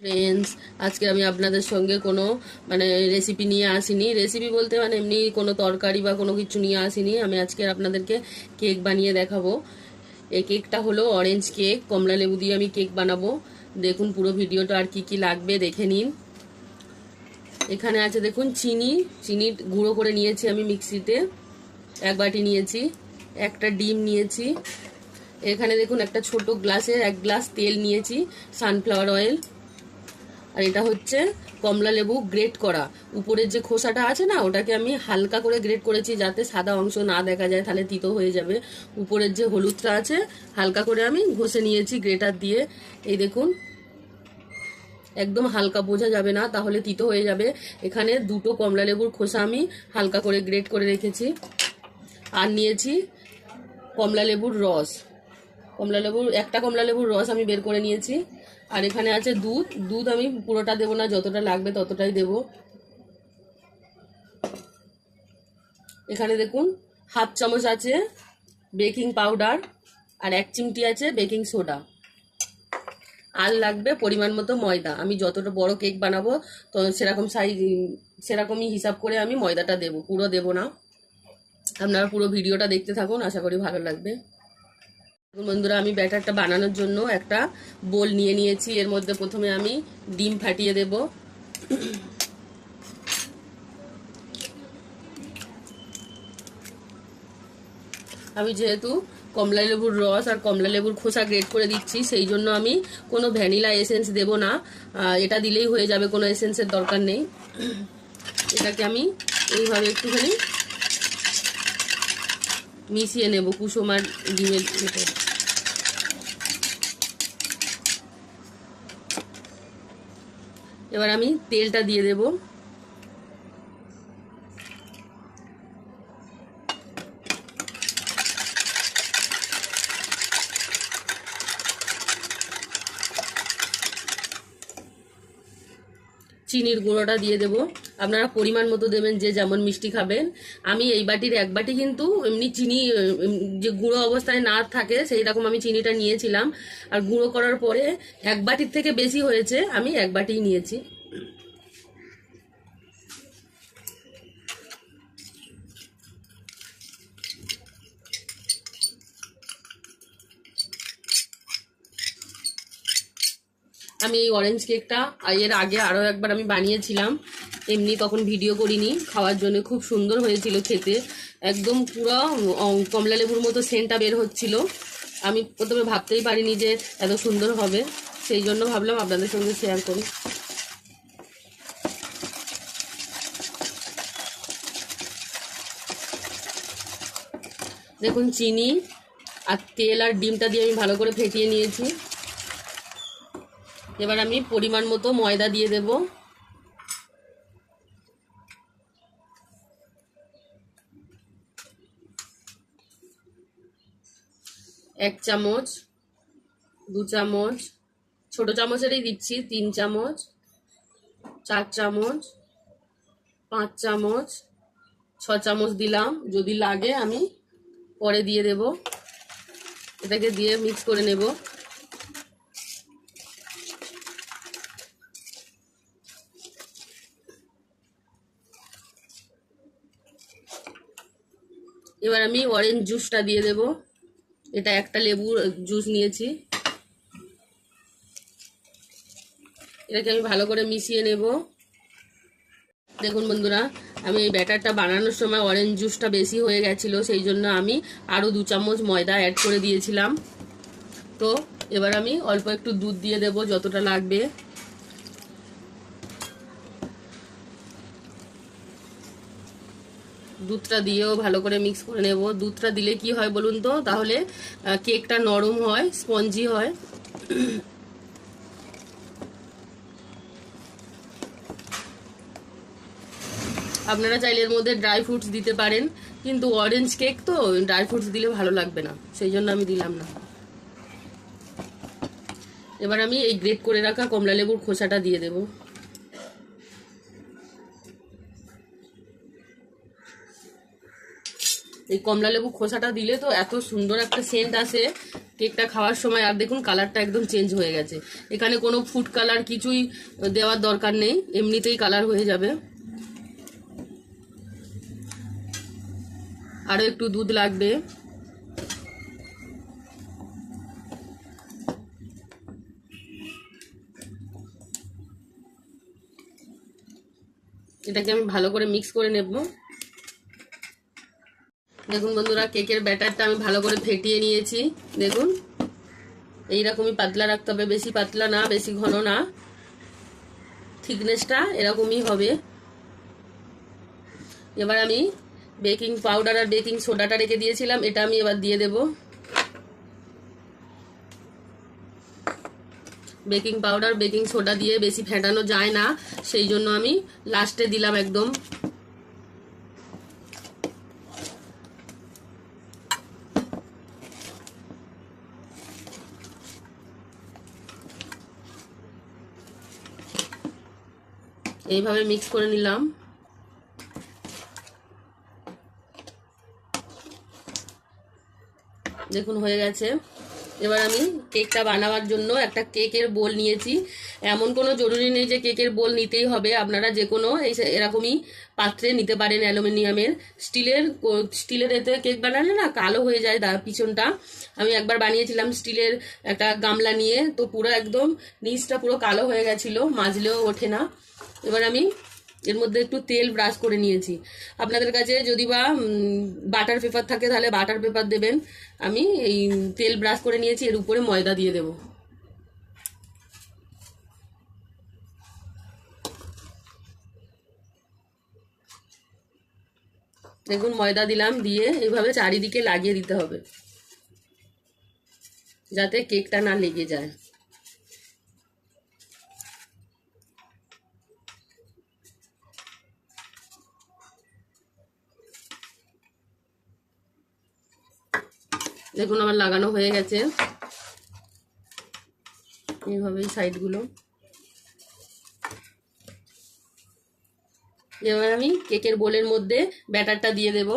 Friends আজকে আমি আপনাদের সঙ্গে কোনো মানে রেসিপি নিয়ে আসিনি। রেসিপি বলতে মানে এমনি কোনো তরকারি বা কোনো কিছু নিয়ে আসিনি। আমি আজকে আপনাদেরকে কেক বানিয়ে দেখাবো। এই কেকটা হলো অরেঞ্জ কেক কমলা লেবু দিয়ে আমি কেক বানাবো। দেখুন পুরো ভিডিওটা আর কি কি লাগবে, দেখে নিন। এখানে আছে দেখুন চিনি। চিনি গুঁড়ো করে নিয়েছি আমি মিক্সিতে। এক বাটি নিয়েছি। একটা ডিম নিয়েছি। এখানে দেখুন একটা ছোট গ্লাসে এক গ্লাস তেল নিয়েছি। সানফ্লাওয়ার অয়েল আর এটা হচ্ছে কমলা লেবু গ্রেট করা। উপরের যে খোসাটা আছে না, ওটাকে আমি হালকা করে গ্রেট করেছি যাতে সাদা অংশ না দেখা যায়, তাহলে তিতো হয়ে যাবে। উপরের যে হলুদটা আছে, হালকা করে আমি ঘষে নিয়েছি গ্রেটার দিয়ে। এই দেখুন, একদম হালকা বোঝা যাবে না, তাহলে তিতো হয়ে যাবে। এখানে দুটো কমলা লেবুর খোসা আমি হালকা করে গ্রেট করে রেখেছি। আর নিয়েছি কমলা লেবুর রস। কমলা লেবুর, একটা কমলা লেবুর রস আমি বের করে নিয়েছি। আর এখানে আছে দুধ। দুধ আমি পুরোটা দেবো না, যতটা লাগবে ততটাই দেব। এখানে দেখুন, হাফ চামচ আছে বেকিং পাউডার আর এক চিমটি আছে বেকিং সোডা। আর লাগবে পরিমাণ মতো ময়দা। আমি যতটা বড় কেক বানাবো, তো সেরকম সাইজ সেরকমই হিসাব করে আমি ময়দাটা দেব, পুরো দেব না। আপনারা পুরো ভিডিওটা দেখতে থাকুন, আশা করি ভালো লাগবে। বন্ধুরা, আমি ব্যাটারটা বানানোর জন্য একটা বোল নিয়ে নিয়েছি। এর মধ্যে প্রথমে আমি ডিম ফাটিয়ে দেব। আমি যেহেতু কমলা লেবুর রস আর কমলা লেবুর খোসা গ্রেট করে দিচ্ছি, সেই জন্য আমি কোনো ভ্যানিলা এসেন্স দেব না। এটা দিলেই হয়ে যাবে, কোনো এসেন্সের দরকার নেই। এটাকে আমি এইভাবে একটুখানি মিশিয়ে নেব কুসুম আর ডিমের এবার আমি তেলটা দিয়ে দেব। চিনির গুঁড়োটা দিয়ে দেব। আপনারা পরিমাণ মতো দেবেন, যে যেমন মিষ্টি খাবেন। আমি এই বাটির এক বাটি কিন্তু এমনি চিনি যে গুঁড়ো অবস্থায় না থাকে, সেই রকম আমি চিনিটা নিয়েছিলাম। আর গুঁড়ো করার পরে এক বাটির থেকে বেশি হয়েছে, আমি এক বাটিই নিয়েছি। আমি এই অরেঞ্জ কেকটা এর আগে আরও একবার আমি বানিয়েছিলাম। এমনি তখন ভিডিও করিনি। খাওয়ার জন্য খুব সুন্দর হয়েছিল খেতে। একদম পুরো কমলা লেবুর মতো সেন্টটা বের হচ্ছিল। আমি প্রথমে ভাবতেই পারিনি যে এত সুন্দর হবে। সেই জন্য ভাবলাম আপনাদের সঙ্গে শেয়ার করি। দেখুন, চিনি আর তেল আর ডিমটা দিয়ে আমি ভালো করে ফেটিয়ে নিয়েছি। এবার আমি পরিমাণ মতো ময়দা দিয়ে দেব। এক চামচ, দু চামচ, ছোট চামচেরই দিচ্ছি, তিন চামচ, চার চামচ, পাঁচ চামচ, ছ চামচ দিলাম। যদি লাগে আমি পরে দিয়ে দেব। এটাকে দিয়ে মিক্স করে নেব। এবার আমি অরেঞ্জ জুসটা দিয়ে দেব। এটা একটা লেবুর জুস নিয়েছি। এটাকে আমি ভালো করে মিশিয়ে নেব। দেখুন বন্ধুরা, আমি এই ব্যাটারটা বানানোর সময় অরেঞ্জ জুসটা বেশি হয়ে গেছিল, সেই জন্য আমি আরও দু চামচ ময়দা অ্যাড করে দিয়েছিলাম। তো, এবার আমি অল্প একটু দুধ দিয়ে দেব যতটা লাগবে। দুধটা দিয়েও ভালো করে মিক্স করে নেব। দুধটা দিলে কি হয় বলুন তো? তাহলে কেকটা নরম হয় স্পঞ্জি হয়। আপনারা চাইলে এর মধ্যে ড্রাই ফ্রুটস দিতে পারেন, কিন্তু অরেঞ্জ কেক তো ড্রাই ফ্রুটস দিলে ভালো লাগবে না, সেই জন্য আমি দিলাম না। এবার আমি এই গ্রেট করে রাখা কমলা লেবুর খোসাটা দিয়ে দেবো। এই কমলা লেবু খোসাটা দিলে তো এত সুন্দর একটা সেন্ট আসে কেকটা খাওয়ার সময়। আর দেখুন কালারটা একদম চেঞ্জ হয়ে গেছে। এখানে কোনো ফুড কালার কিছুই দেওয়ার দরকার নেই। এমনিতেই কালার হয়ে যাবে। আরও একটু দুধ লাগবে। এটাকে আমি ভালো করে মিক্স করে নেব। দেখুন বন্ধুরা, কেকের ব্যাটারটা আমি ভালো করে ফেটিয়ে নিয়েছি। দেখুন, এইরকমই পাতলা রাখতে হবে, বেশি পাতলা না, বেশি ঘন না। থিকনেসটা এরকমই হবে। এবার আমি বেকিং পাউডার আর বেকিং সোডাটা রেখে দিয়েছিলাম, এটা আমি এবার দিয়ে দেব। বেকিং পাউডার বেকিং সোডা দিয়ে বেশি ফেটানো যায় না, সেই জন্য আমি লাস্টে দিলাম একদম। এইভাবে মিক্স করে নিলাম। দেখুন, হয়ে গেছে। এবার আমি কেকটা বানাবার জন্য একটা কেকের বোল নিয়েছি। এমন কোনো জরুরি নেই যে কেকের বোল নিতেই হবে। আপনারা যে কোনো এই এরকমই পাত্রে নিতে পারেন অ্যালুমিনিয়ামের। স্টিলের স্টিলের এতে কেক বানালে না কালো হয়ে যায় দা, পিছনটা। আমি একবার বানিয়েছিলাম স্টিলের একটা গামলা নিয়ে। তো পুরো একদম নিচটা পুরো কালো হয়ে গেছিল, মাজলেও ওঠে না। এবার আমি এর মধ্যে একটু তেল ব্রাশ করে নিয়েছি। আপনাদের কাছে যদি বা বাটার পেপার থাকে তাহলে বাটার পেপার দেবেন। আমি এই তেল ব্রাশ করে নিয়েছি, এর উপরে ময়দা দিয়ে দেব। দেখুন, ময়দা দিলাম, দিয়ে এইভাবে চারিদিকে লাগিয়ে দিতে হবে। যাতে কেকটা না লেগে যায়। দেখুন আমার লাগানো হয়ে গেছে। এইভাবে সাইডগুলো এবার আমি কেকের বোলের মধ্যে ব্যাটারটা দিয়ে দেবো।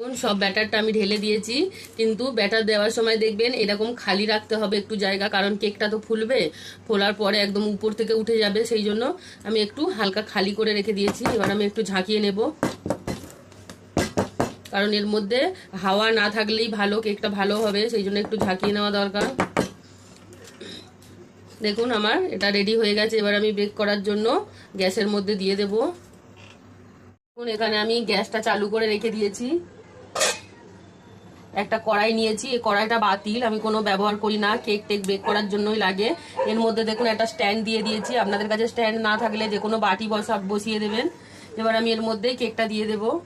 দেখুন, সব ব্যাটারটা আমি ঢেলে দিয়েছি, কিন্তু ব্যাটার দেওয়ার সময় দেখবেন এরকম খালি রাখতে হবে একটু জায়গা, কারণ কেকটা তো ফুলবে, ফোলার পরে একদম উপর থেকে উঠে যাবে, সেই জন্য আমি একটু হালকা খালি করে রেখে দিয়েছি, এবার আমি একটু ঝাঁকিয়ে নেব। কারণ এর মধ্যে হাওয়া না থাকলেই ভালো, কেকটা ভালো হবে, সেই জন্য একটু ঝাঁকিয়ে নেওয়া দরকার। দেখুন আমার এটা রেডি হয়ে গেছে, এবার আমি বেক করার জন্য গ্যাসের মধ্যে দিয়ে দেব। এখানে আমি গ্যাসটা চালু করে রেখে দিয়েছি। একটা কড়াই নিয়েছি। এই কড়াইটা বাতিল। আমি কোনো ব্যবহার করি না। কেক টেক বেক করার জন্যই লাগে। এর মধ্যে দেখুন, একটা স্ট্যান্ড দিয়ে দিয়েছি। আপনাদের কাছে স্ট্যান্ড না থাকলে যে কোনো বাটি বসা বসিয়ে দেবেন। এবার আমি এর মধ্যেই কেকটা দিয়ে দেব।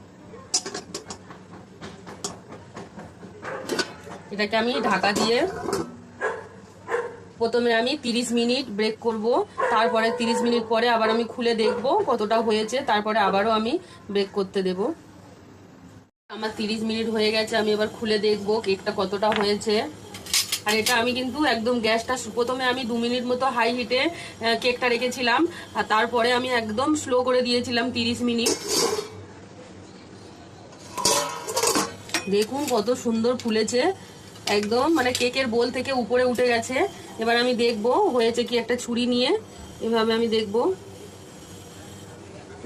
এটাকে আমি ঢাকা দিয়ে প্রথমে আমি 30 মিনিট ব্রেক করব। তারপরে 30 মিনিট পরে আবার আমি খুলে দেখব কতটা হয়েছে। তারপরে আবারও আমি ব্রেক করতে দেবো। আমার তিরিশ মিনিট হয়ে গেছে, আমি এবার খুলে দেখব কেকটা কতটা হয়েছে। আর এটা আমি কিন্তু একদম গ্যাসটা প্রথমে আমি দু মিনিট মতো হাই হিটে কেকটা রেখেছিলাম, আর তারপরে আমি একদম স্লো করে দিয়েছিলাম তিরিশ মিনিট। দেখুন কত সুন্দর ফুলেছে, একদম মানে কেকের বোল থেকে উপরে উঠে গেছে। এবার আমি দেখব হয়েছে কি একটা ছুরি নিয়ে, এভাবে আমি দেখব।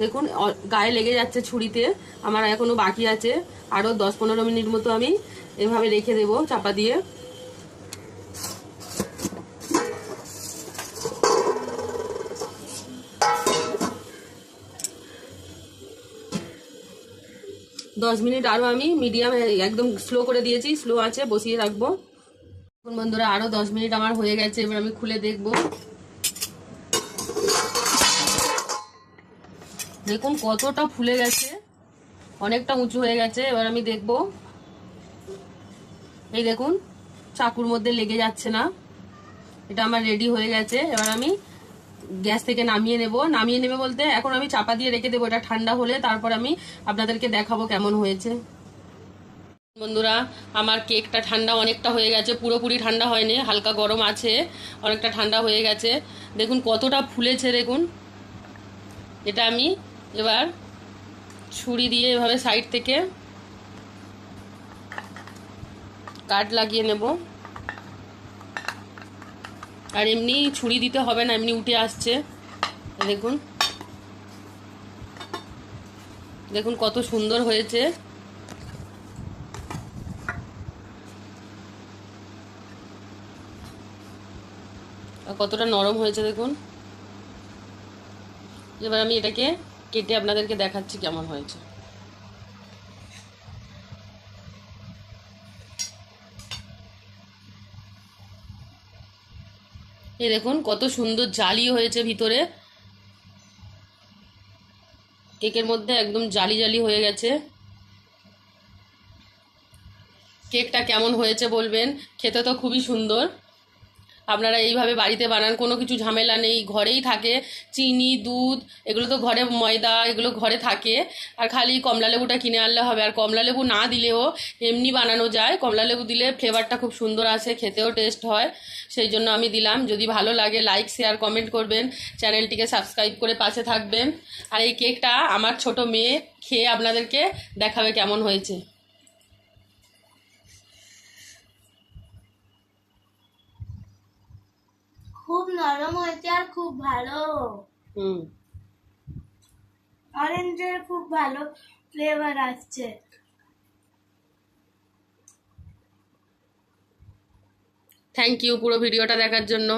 দেখুন গায়ে লেগে যাচ্ছে ছুরিতে। আমার এখনও বাকি আছে। আরও দশ পনেরো মিনিট মতো আমি এভাবে রেখে দেব চাপা দিয়ে। দশ মিনিট আরও আমি মিডিয়াম, একদম স্লো করে দিয়েছি। স্লো আছে, বসিয়ে রাখব। বন্ধুরা আরও দশ মিনিট আমার হয়ে গেছে। এবার আমি খুলে দেখব। দেখুন কতটা ফুলে গেছে। অনেকটা উঁচু হয়ে গেছে, এবার আমি দেখব। এই দেখুন, চাকুর মধ্যে লেগে যাচ্ছে না। এটা আমার রেডি হয়ে গেছে। এবার আমি গ্যাস থেকে নামিয়ে নেব। নামিয়ে নেবে বলতে এখন আমি চাপা দিয়ে রেখে দেবো, এটা ঠান্ডা হলে তারপর আমি আপনাদেরকে দেখাবো কেমন হয়েছে। বন্ধুরা, আমার কেকটা ঠান্ডা অনেকটা হয়ে গেছে, পুরোপুরি ঠান্ডা হয়নি, হালকা গরম আছে, অনেকটা ঠান্ডা হয়ে গেছে। দেখুন কতটা ফুলেছে, দেখুন। এটা আমি এবার ছুরি দিয়ে এভাবে সাইড থেকে কাট লাগিয়ে নেব। আর এমনি ছুরি দিতে হবে না, এমনি উঠে আসছে। দেখুন। দেখুন কত সুন্দর হয়েছে। কতটা নরম হয়েছে দেখুন। এবার আমি এটাকে কেটে আপনাদেরকে দেখাচ্ছি কেমন হয়েছে। এ দেখুন, কত সুন্দর জালি হয়েছে ভিতরে। কেকের মধ্যে একদম জালি জালি হয়ে গেছে। কেকটা কেমন হয়েছে বলবেন? খেতে তো খুবই সুন্দর। আপনারা এইভাবে বাড়িতে বানান, কোনো কিছু ঝামেলা নেই, ঘরেই থাকে। চিনি, দুধ, এগুলো তো ঘরে ময়দা, এগুলো ঘরে থাকে। আর খালি কমলা লেবুটা কিনে আনলে হবে। আর কমলা লেবু না দিলেও এমনি বানানো যায়। কমলা লেবু দিলে ফ্লেভারটা খুব সুন্দর আসে, খেতেও টেস্ট হয়। সেই জন্য আমি দিলাম। যদি ভালো লাগে, লাইক, শেয়ার, কমেন্ট করবেন। চ্যানেলটিকে সাবস্ক্রাইব করে পাশে থাকবেন। আর এই কেকটা আমার ছোট মেয়ে খেয়ে আপনাদেরকে দেখাবে কেমন হয়েছে। খুব নরম হয়েছে আর খুব ভালো। হুম। অরেঞ্জের খুব ভালো ফ্লেভার আসছে। থ্যাংক ইউ পুরো ভিডিওটা দেখার জন্য।